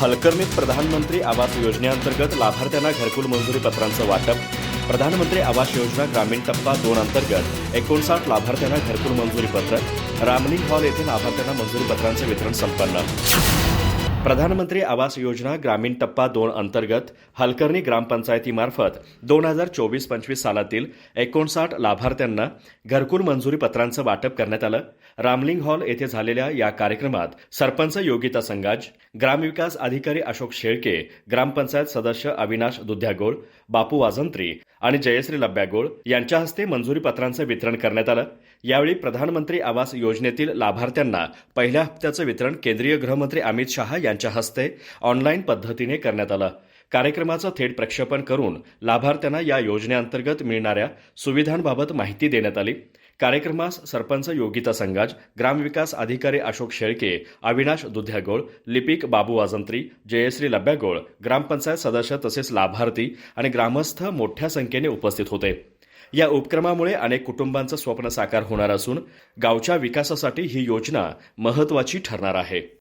हलकर्णीत प्रधानमंत्री आवास योजनेअंतर्गत लाभार्थ्यांना घरकुल मंजुरी पत्रांचं वाटप प्रधानमंत्री आवास योजना ग्रामीण टप्पा दोन अंतर्गत एकोणसाठ लाभार्थ्यांना घरकुल मंजुरी पत्र रामलिंग हॉल येथे लाभार्थ्यांना मंजुरी पत्रांचं वितरण संपन्न. प्रधानमंत्री आवास योजना ग्रामीण टप्पा दोन अंतर्गत हलकर्णी ग्रामपंचायतीमार्फत दोन हजार चोवीस पंचवीस सालातील एकोणसाठ लाभार्थ्यांना घरकुल मंजुरी पत्रांचं वाटप करण्यात आलं. रामलिंग हॉल येथे झालेल्या या कार्यक्रमात सरपंच योगिता संगाज ग्रामविकास अधिकारी अशोक शेळके ग्रामपंचायत सदस्य अविनाश दुध्यागोळ बापू वाजंत्री आणि जयश्री लब्यागोळ यांच्या हस्ते मंजुरी पत्रांचं वितरण करण्यात आलं. यावेळी प्रधानमंत्री आवास योजनेतील लाभार्थ्यांना पहिल्या हप्त्याचं वितरण केंद्रीय गृहमंत्री अमित शहा यांच्या हस्ते ऑनलाईन पद्धतीने करण्यात आलं. कार्यक्रमाचं थेट प्रक्षेपण करून लाभार्थ्यांना या योजनेअंतर्गत मिळणाऱ्या सुविधांबाबत माहिती देण्यात आली. कार्यक्रमास सरपंच योगिता संगाज ग्रामविकास अधिकारी अशोक शेळके अविनाश दुध्यागोळ लिपिक बाबू वाजंत्री जयश्री लब्यागोळ ग्रामपंचायत सदस्य तसेच लाभार्थी आणि ग्रामस्थ मोठ्या संख्येने उपस्थित होते. या उपक्रमामुळे अनेक कुटुंबांचं स्वप्न साकार होणार असून गावच्या विकासासाठी ही योजना महत्वाची ठरणार आहे.